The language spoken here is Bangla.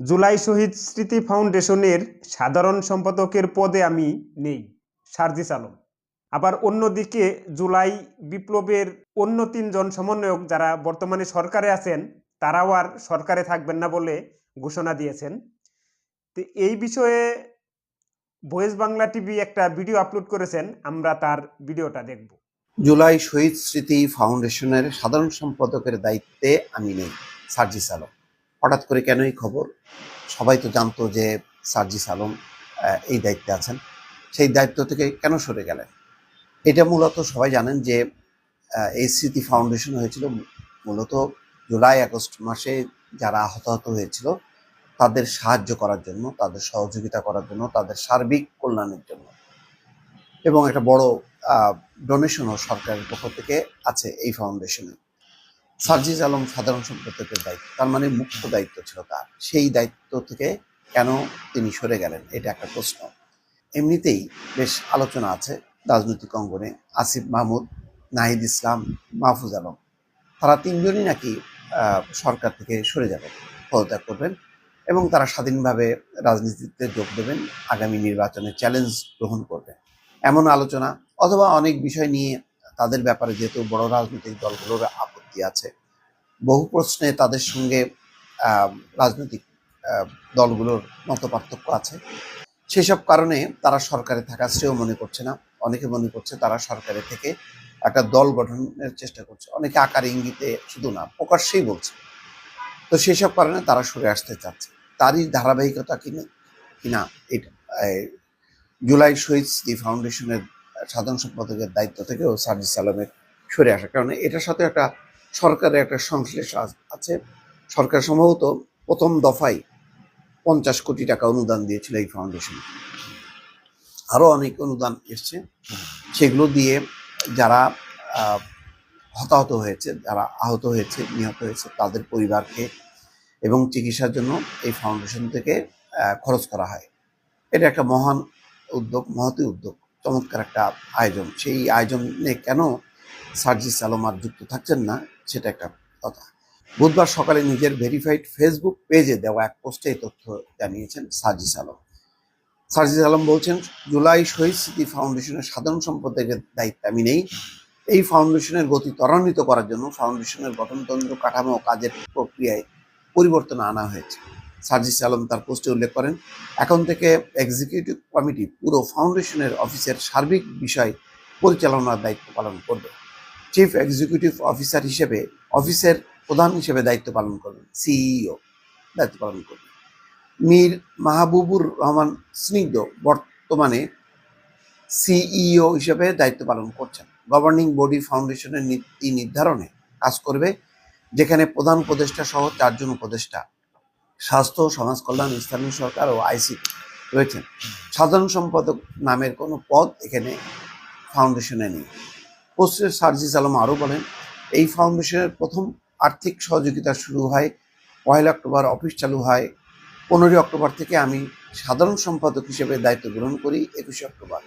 জুলাই শহীদ স্মৃতি ফাউন্ডেশনের সাধারণ সম্পাদকের পদে আমি নেই, সার্জিস আলম। আবার অন্যদিকে জুলাই বিপ্লবের অন্য তিনজন সমন্বয়ক যারা বর্তমানে সরকারে আছেন, তারাও আর সরকারে থাকবেন না বলে ঘোষণা দিয়েছেন। তো এই বিষয়ে ভয়েস বাংলা টিভি একটা ভিডিও আপলোড করেছেন, আমরা তার ভিডিওটা দেখব। জুলাই শহীদ স্মৃতি ফাউন্ডেশনের সাধারণ সম্পাদকের দায়িত্বে আমি নেই, সার্জিস আলম। হঠাৎ করে কেনই খবর? সবাই তো জানতো যে সার্জিস আলম এই দায়িত্বে আছেন। সেই দায়িত্ব থেকে কেন সরে গেলেন? এটা মূলত সবাই জানেন যে এই স্মৃতি ফাউন্ডেশন হয়েছিল মূলত জুলাই আগস্ট মাসে যারা হতাহত হয়েছিল, তাদের সাহায্য করার জন্য, তাদের সহযোগিতা করার জন্য, তাদের সার্বিক কল্যাণের জন্য। এবং একটা বড় ডোনেশনও সরকারের পক্ষ থেকে আছে এই ফাউন্ডেশনে। সার্জিস আলম সাধারণ সম্পাদকের দায়িত্ব, তার মানে মুখ্য দায়িত্ব ছিল তার। সেই দায়িত্ব থেকে কেন তিনি সরে গেলেন, এটা একটা প্রশ্ন। এমনিতেই বেশ আলোচনা আছে রাজনৈতিক অঙ্গনে, আসিফ মাহমুদ, নাহিদ ইসলাম, মাহফুজ আলম। তারা তিনজনই নাকি সরকার থেকে সরে যাবেন, পদত্যাগ করবেন এবং তারা স্বাধীনভাবে রাজনীতিতে যোগ দেবেন, আগামী নির্বাচনে চ্যালেঞ্জ গ্রহণ করবেন। এমন আলোচনা অথবা অনেক বিষয় নিয়ে তাদের ব্যাপারে যেহেতু বড় রাজনৈতিক দলগুলোর আপত্তি আছে, বহু প্রশ্নে তাদের সঙ্গে রাজনৈতিক দলগুলোর মত পার্থক্য আছে। সেসব কারণে তারা সরকারে থাকা শ্রেয় মনে করছে না। অনেকে মনে করছে তারা সরকারে থেকে একটা দল গঠনের চেষ্টা করছে। অনেকে আকার ইঙ্গিতে শুধু না, প্রকাশ্যেই বলছে। তো সেসব কারণে তারা সরে আসতে চাচ্ছে। তারই ধারাবাহিকতা কিনা কিনা এটা জুলাই শহীদ স্মৃতি ফাউন্ডেশনের সাধারণ সম্পাদকের দায়িত্ব থেকেও সার্জিস আলমের সরে আসা। কারণ এটার সাথে একটা সরকারের একটা সংশ্লেষ আছে। সরকার সম্ভবত প্রথম দফায় পঞ্চাশ কোটি টাকা অনুদান দিয়েছিল এই ফাউন্ডেশন আরও অনেক অনুদান এসছে। সেগুলো দিয়ে যারা হতাহত হয়েছে, যারা আহত হয়েছে, নিহত হয়েছে, তাদের পরিবারকে এবং চিকিৎসার জন্য এই ফাউন্ডেশন থেকে খরচ করা হয়। এটা একটা মহান উদ্যোগ মহতি উদ্যোগ। চমৎকার একটা আয়োজন। সেই আয়োজনে কেন সার্জিস আলম আর যুক্ত থাকছেন না, সেটা একটা কথা। বুধবার সকালে নিজের ভেরিফাইড ফেসবুক পেজে দেওয়া এক পোস্টে এই তথ্য জানিয়েছেন সার্জিস আলম সার্জিস আলম বলছেন, জুলাই শহীদ স্মৃতি ফাউন্ডেশনের সাধারণ সম্পাদকের দায়িত্ব আমি নেই। এই ফাউন্ডেশনের গতি ত্বরান্বিত করার জন্য ফাউন্ডেশনের গঠনতন্ত্র কাঠামো কাজের প্রক্রিয়ায় পরিবর্তন আনা হয়েছে। সার্জিস আলম তার পোস্টে উল্লেখ করেন, এখন থেকে এক্সিকিউটিভ কমিটি পুরো ফাউন্ডেশনের অফিসের সার্বিক বিষয় পরিচালনার দায়িত্ব পালন করবে। চিফ এক্সিকিউটিভ অফিসার হিসেবে অফিসের প্রধান হিসেবে দায়িত্ব পালন করবেন সিইও দায়িত্ব পালন করবেন মীর মাহবুবুর রহমান স্নিগ্ধ বর্তমানে সিইও হিসেবে দায়িত্ব পালন করছেন। গভর্নিং বডি ফাউন্ডেশনের নীতি নির্ধারণে কাজ করবে, যেখানে প্রধান উপদেষ্টা সহ চারজন উপদেষ্টা স্বাস্থ্য সমাজ কল্যাণ স্থানীয় সরকার ও আইসিটি রয়েছেন। সাধারণ সম্পাদক নামের কোনো পদ এখানে ফাউন্ডেশনে নেই। পোস্টের সার্জিস আলম আরও বলেন, এই ফাউন্ডেশনের প্রথম আর্থিক সহযোগিতা শুরু হয় পয়লা অক্টোবর, অফিস চালু হয় পনেরোই অক্টোবর থেকে। আমি সাধারণ সম্পাদক হিসেবে দায়িত্ব গ্রহণ করি একুশে অক্টোবর।